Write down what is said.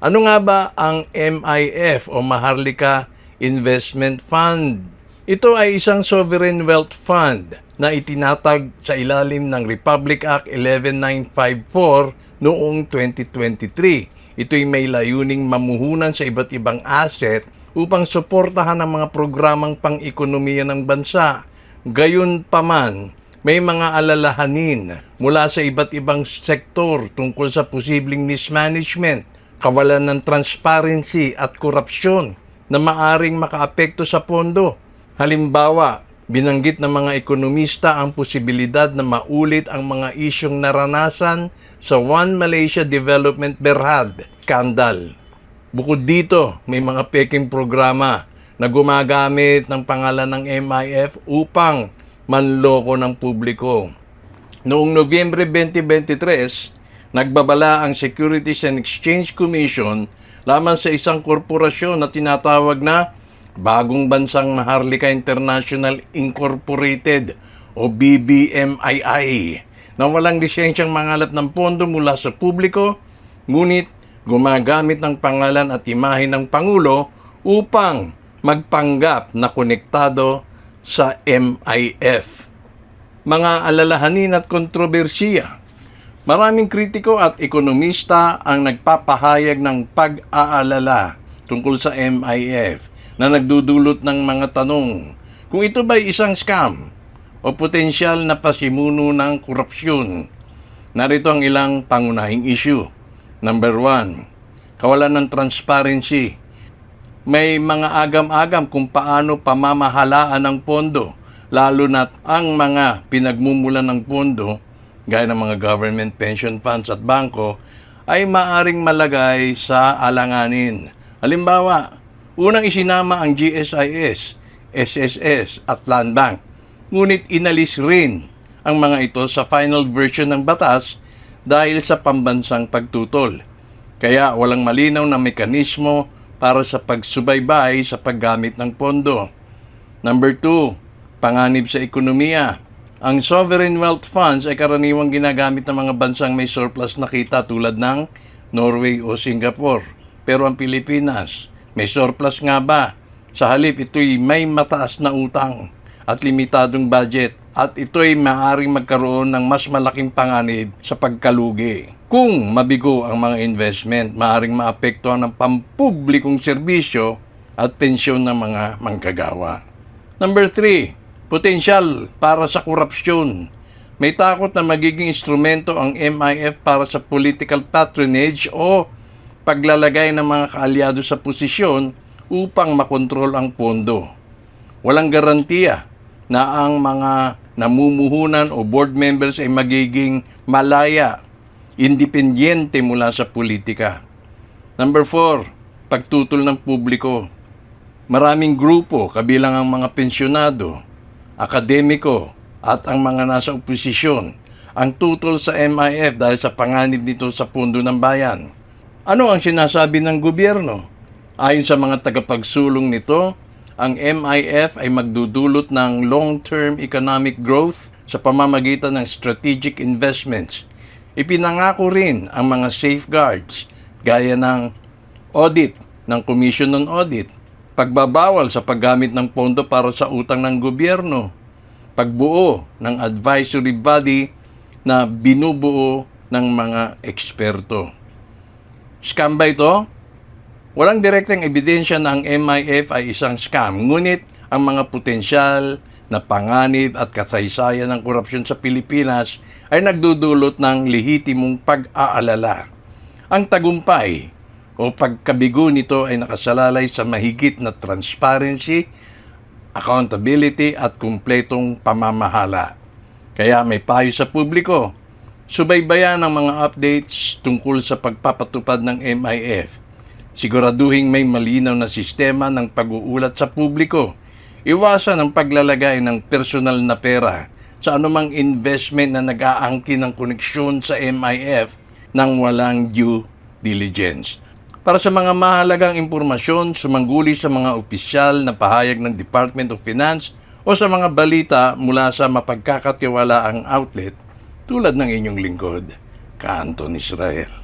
Ano nga ba ang MIF o Maharlika Investment Fund? Ito ay isang sovereign wealth fund na itinatag sa ilalim ng Republic Act 11954 noong 2023. Ito'y may layuning mamuhunan sa iba't ibang asset upang suportahan ang mga programang pang-ekonomiya ng bansa. Gayon paman, may mga alalahanin mula sa iba't ibang sektor tungkol sa posibleng mismanagement, kawalan ng transparency at korupsyon na maaring makaapekto sa pondo. Halimbawa, binanggit ng mga ekonomista ang posibilidad na maulit ang mga isyong naranasan sa One Malaysia Development Berhad scandal. Bukod dito, may mga peking programa na gumagamit ng pangalan ng MIF upang manloko ng publiko. Noong Nobyembre 2023, nagbabala ang Securities and Exchange Commission laman sa isang korporasyon na tinatawag na Bagong Bansang Maharlika International Incorporated o BBMII na walang lisensyang mangalap ng pondo mula sa publiko, ngunit gumagamit ng pangalan at imahe ng Pangulo upang magpanggap na konektado sa MIF. Mga alalahanin at kontrobersiya Maraming kritiko at ekonomista ang nagpapahayag ng pag-aalala tungkol sa MIF na nagdudulot ng mga tanong kung ito ba isang scam o potensyal na pasimuno ng korupsyon. Narito ang ilang pangunahing issue. Number one, kawalan ng transparency. May mga agam-agam kung paano pamamahalaan ng pondo, lalo na ang mga pinagmumulan ng pondo gaya ng mga government pension funds at bangko, ay maaring malagay sa alanganin. Halimbawa, unang isinama ang GSIS, SSS at Land Bank, ngunit inalis rin ang mga ito sa final version ng batas dahil sa pambansang pagtutol. Kaya walang malinaw na mekanismo para sa pagsubaybay sa paggamit ng pondo. Number 2, panganib sa ekonomiya. Ang sovereign wealth funds ay karaniwang ginagamit ng mga bansang may surplus na kita tulad ng Norway o Singapore. Pero ang Pilipinas, may surplus nga ba? Sa halip, ito'y may mataas na utang at limitadong budget at ito'y maaaring magkaroon ng mas malaking panganib sa pagkalugi. Kung mabigo ang mga investment, maaaring maapektuhan ng pampublikong serbisyo at pensyon ng mga manggagawa. Number 3, potensyal para sa korupsyon. May takot na magiging instrumento ang MIF para sa political patronage o paglalagay ng mga kaalyado sa posisyon upang makontrol ang pondo. Walang garantiya na ang mga namumuhunan o board members ay magiging malaya, independyente mula sa politika. Number 4, pagtutol ng publiko. Maraming grupo, kabilang ang mga pensyonado, akademiko, at ang mga nasa oposisyon, ang tutol sa MIF dahil sa panganib nito sa pundo ng bayan. Ano ang sinasabi ng gobyerno? Ayon sa mga tagapagsulong nito, ang MIF ay magdudulot ng long-term economic growth sa pamamagitan ng strategic investments. Ipinangako rin ang mga safeguards gaya ng audit ng Commission on Audit, pagbabawal sa paggamit ng pondo para sa utang ng gobyerno, pagbuo ng advisory body na binubuo ng mga eksperto. Scam ba ito? Walang direktang ebidensya na ang MIF ay isang scam, ngunit ang mga potensyal na panganib at kasaysayan ng korupsyon sa Pilipinas ay nagdudulot ng lehitimong pag-aalala. Ang tagumpay o pagkabigo nito ay nakasalalay sa mahigit na transparency, accountability at kumpletong pamamahala. Kaya may payo sa publiko, subaybayan ang mga updates tungkol sa pagpapatupad ng MIF. Siguraduhin may malinaw na sistema ng pag-uulat sa publiko. Iwasan ang paglalagay ng personal na pera sa anumang investment na nag-aangkin ng koneksyon sa MIF nang walang due diligence. Para sa mga mahalagang impormasyon, sumangguli sa mga opisyal na pahayag ng Department of Finance o sa mga balita mula sa mapagkakatiwalaang outlet tulad ng inyong lingkod, Kanton Israel.